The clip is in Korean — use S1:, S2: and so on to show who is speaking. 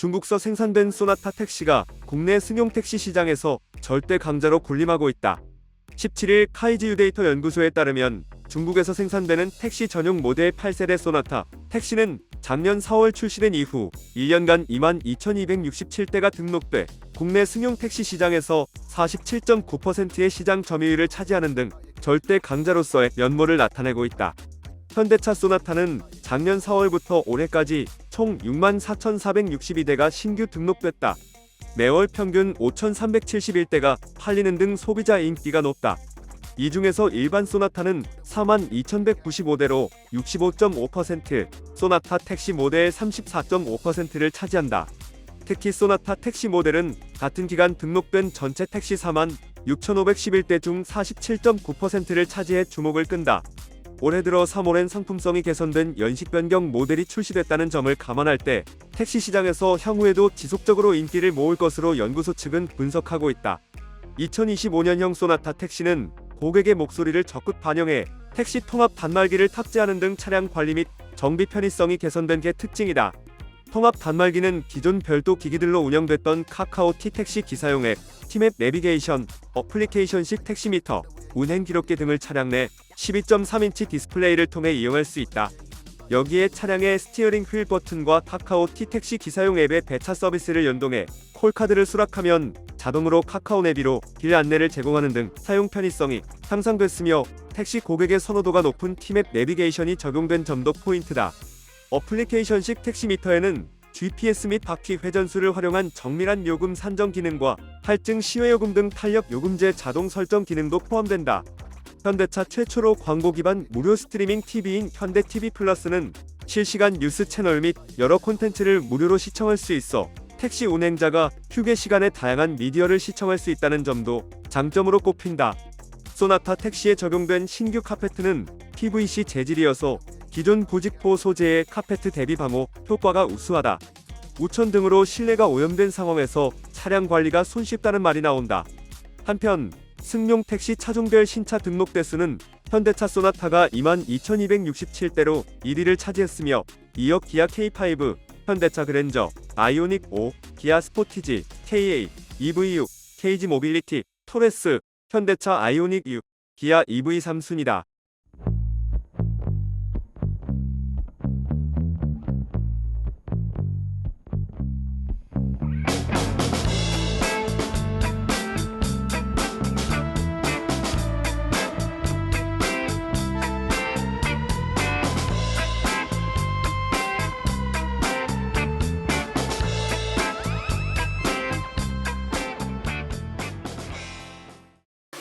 S1: 중국서 생산된 소나타 택시가 국내 승용 택시 시장에서 절대 강자로 군림하고 있다. 17일 카이지 유데이터 연구소에 따르면 중국에서 생산되는 택시 전용 모델 8세대 소나타 택시는 작년 4월 출시된 이후 1년간 22,267대가 등록돼 국내 승용 택시 시장에서 47.9%의 시장 점유율을 차지하는 등 절대 강자로서의 면모를 나타내고 있다. 현대차 소나타는 작년 4월부터 올해까지 총 64,462대가 신규 등록됐다. 매월 평균 5,371대가 팔리는 등 소비자 인기가 높다. 이 중에서 일반 소나타는 42,195대로 65.5%, 소나타 택시 모델 34.5%를 차지한다. 특히 소나타 택시 모델은 같은 기간 등록된 전체 택시 4만 6,511대 중 47.9%를 차지해 주목을 끈다. 올해 들어 3월엔 상품성이 개선된 연식 변경 모델이 출시됐다는 점을 감안할 때 택시 시장에서 향후에도 지속적으로 인기를 모을 것으로 연구소 측은 분석하고 있다. 2025년형 소나타 택시는 고객의 목소리를 적극 반영해 택시 통합 단말기를 탑재하는 등 차량 관리 및 정비 편의성이 개선된 게 특징이다. 통합 단말기는 기존 별도 기기들로 운영됐던 카카오 T택시 기사용 앱, 티맵 내비게이션, 어플리케이션식 택시미터, 운행 기록기 등을 차량 내 12.3인치 디스플레이를 통해 이용할 수 있다. 여기에 차량의 스티어링 휠 버튼과 카카오 T택시 기사용 앱의 배차 서비스를 연동해 콜카드를 수락하면 자동으로 카카오 내비로 길 안내를 제공하는 등 사용 편의성이 향상됐으며 택시 고객의 선호도가 높은 티맵 내비게이션이 적용된 점도 포인트다. 어플리케이션식 택시미터에는 GPS 및 바퀴 회전수를 활용한 정밀한 요금 산정 기능과 할증 시외 요금 등 탄력 요금제 자동 설정 기능도 포함된다. 현대차 최초로 광고 기반 무료 스트리밍 TV인 현대 TV 플러스는 실시간 뉴스 채널 및 여러 콘텐츠를 무료로 시청할 수 있어 택시 운행자가 휴게 시간에 다양한 미디어를 시청할 수 있다는 점도 장점으로 꼽힌다. 소나타 택시에 적용된 신규 카페트는 PVC 재질이어서 기존 부직포 소재의 카페트 대비 방호 효과가 우수하다. 우천 등으로 실내가 오염된 상황에서 차량 관리가 손쉽다는 말이 나온다. 한편 승용 택시 차종별 신차 등록 대수는 현대차 소나타가 22,267대로 1위를 차지했으며 이어 기아 K5, 현대차 그랜저, 아이오닉 5, 기아 스포티지, KA, EV6, KG 모빌리티, 토레스, 현대차 아이오닉 6, 기아 EV3 순이다.